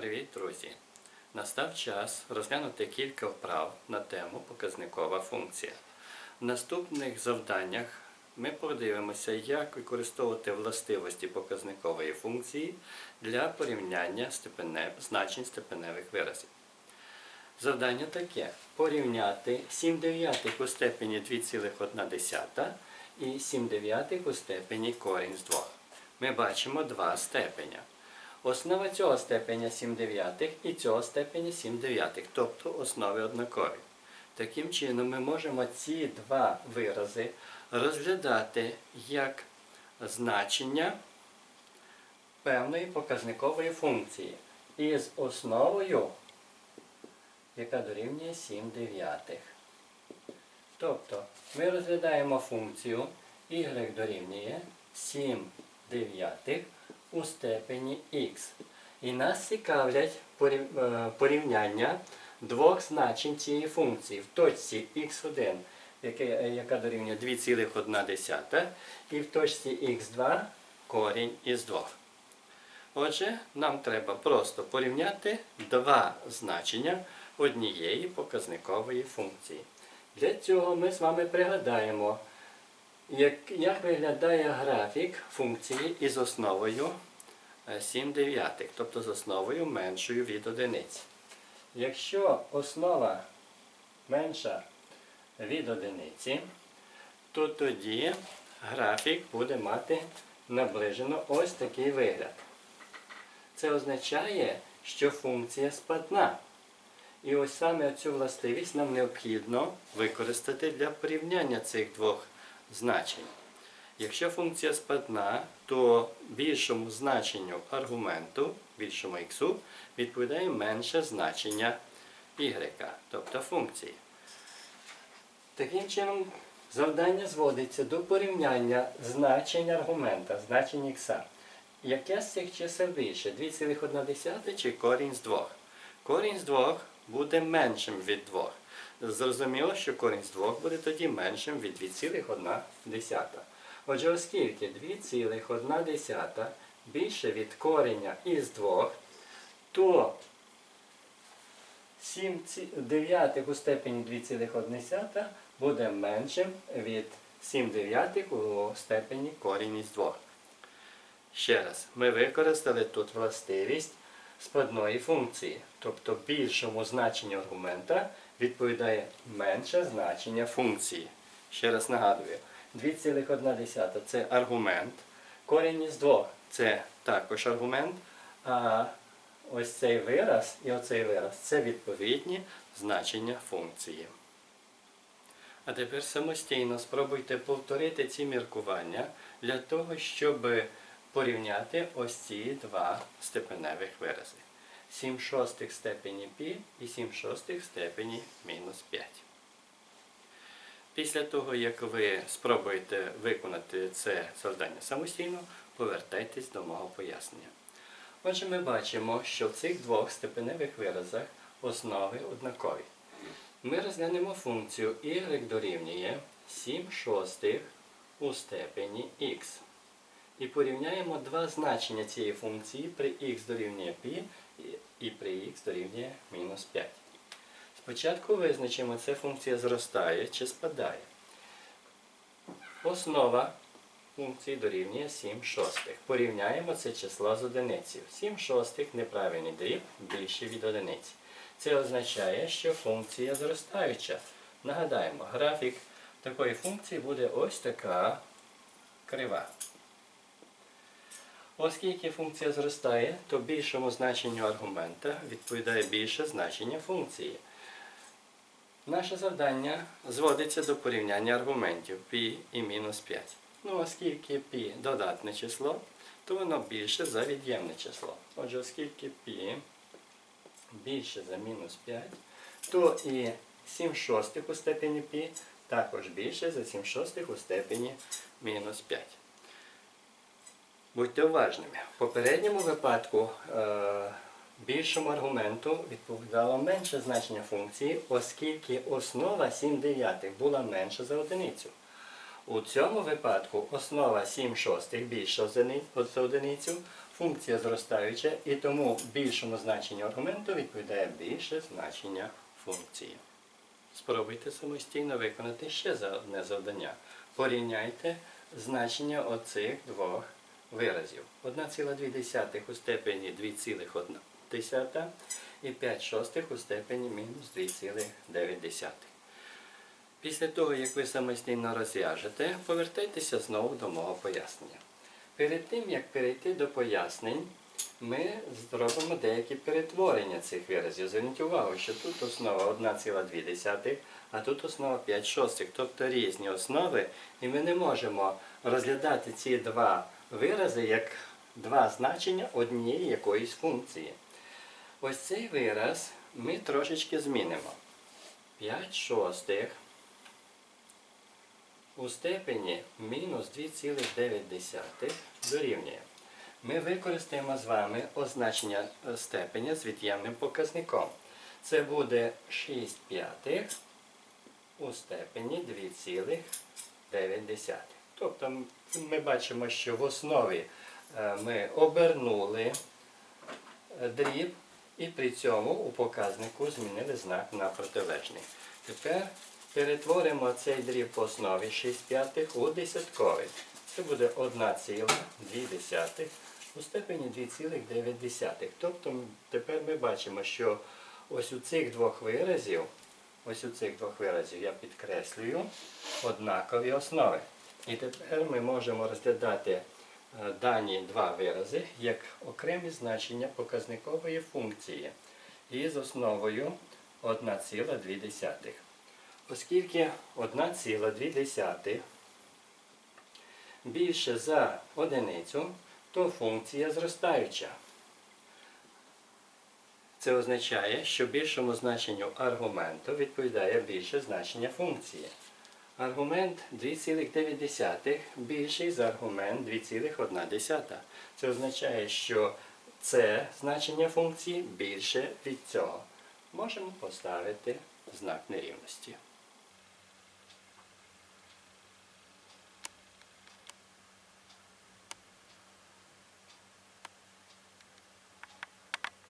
Привіт, друзі! Настав час розглянути кілька вправ на тему показникова функція. В наступних завданнях ми подивимося, як використовувати властивості показникової функції для порівняння степенев... значень степеневих виразів. Завдання таке: порівняти 7 дев'ятих у степені 2,1 і 7 дев'ятих у степені корінь з 2. Ми бачимо два степеня. Основа цього степеня 7 дев'ятих і цього степеня 7 дев'ятих, тобто основи однакові. Таким чином ми можемо ці два вирази розглядати як значення певної показникової функції із основою, яка дорівнює 7 дев'ятих. Тобто ми розглядаємо функцію y дорівнює 7 дев'ятих у степені х. І нас цікавлять е, порівняння двох значень цієї функції в точці x1, е, яка дорівнює 2,1, і в точці x2 корінь із 2. Отже, нам треба просто порівняти два значення однієї показникової функції. Для цього ми з вами пригадаємо, як, виглядає графік функції із основою е, 7 дев'ятих, тобто з основою меншою від одиниці. Якщо основа менша від одиниці, то тоді графік буде мати наближено ось такий вигляд. Це означає, що функція спадна. І ось саме цю властивість нам необхідно використати для порівняння цих двох значень. Якщо функція спадна, то більшому значенню аргументу, більшому х, відповідає менше значення y, тобто функції. Таким чином, завдання зводиться до порівняння значень аргумента, значень х. Яке з цих чисел більше? 2,1 чи корінь з 2? Корінь з 2 буде меншим від 2. Зрозуміло, що корінь з 2 буде тоді меншим від 2,1. Отже, оскільки 2,1 більше від кореня із 2, то 7 дев'ятих у степені 2,1 буде меншим від 7 дев'ятих у степені корінь із 2. Ще раз, ми використали тут властивість спадної функції, тобто більшому значенню аргумента відповідає менше значення функції. Ще раз нагадую, 2,1 це аргумент, корінь із 2 це також аргумент, а ось цей вираз і оцей вираз це відповідні значення функції. А тепер самостійно спробуйте повторити ці міркування для того, щоб порівняти ось ці два степеневих вирази. 7 шостих степені π і 7 шостих степені мінус 5. Після того, як ви спробуєте виконати це завдання самостійно, повертайтесь до мого пояснення. Отже, ми бачимо, що в цих двох степеневих виразах основи однакові. Ми розглянемо функцію y дорівнює 7 шостих у степені х. І порівняємо два значення цієї функції при х дорівнює π і при х дорівнює мінус 5. Спочатку визначимо, це функція зростає чи спадає. Основа функції дорівнює 7 шостих. Порівняємо це число з одиницею. 7 шостих неправильний дріб більше від одиниці. Це означає, що функція зростаюча. Нагадаємо, графік такої функції буде ось така крива. Оскільки функція зростає, то більшому значенню аргумента відповідає більше значення функції. Наше завдання зводиться до порівняння аргументів π і мінус 5. Ну, оскільки π додатне число, то воно більше за від'ємне число. Отже, оскільки π більше за мінус 5, то і 7 шостих у степені π також більше за 7 шостих у степені мінус 5. Будьте уважними. В попередньому випадку е, більшому аргументу відповідало менше значення функції, оскільки основа 7 дев'ятих була менша за одиницю. У цьому випадку основа 7 шостих більша за одиницю, функція зростаюча, і тому більшому значенню аргументу відповідає більше значення функції. Спробуйте самостійно виконати ще одне завдання. Порівняйте значення оцих двох виразів. 1,2 у степені 2,1 і 5 шостих у степені мінус 2,9. Після того, як ви самостійно розв'яжете, повертайтеся знову до мого пояснення. Перед тим, як перейти до пояснень, ми зробимо деякі перетворення цих виразів. Зверніть увагу, що тут основа 1,2, а тут основа 5 шостих, тобто різні основи, і ми не можемо розглядати ці два вирази як два значення однієї якоїсь функції. Ось цей вираз ми трошечки змінимо. 5 шостих у степені мінус 2,9 дорівнює. Ми використаємо з вами означення степеня з від'ємним показником. Це буде 6 п'ятих у степені 2,9. Тобто ми бачимо, що в основі е, ми обернули е, дріб і при цьому у показнику змінили знак на протилежний. Тепер перетворимо цей дріб по основі 6 п'ятих у десятковий. Це буде 1,2 у степені 2,9. Тобто тепер ми бачимо, що ось у цих двох виразів, ось у цих двох виразів я підкреслюю однакові основи. І тепер ми можемо розглядати е, дані два вирази як окремі значення показникової функції із основою 1,2. Оскільки 1,2 більше за одиницю, то функція зростаюча. Це означає, що більшому значенню аргументу відповідає більше значення функції. Аргумент 2,9 більший за аргумент 2,1. Це означає, що це значення функції більше від цього. Можемо поставити знак нерівності.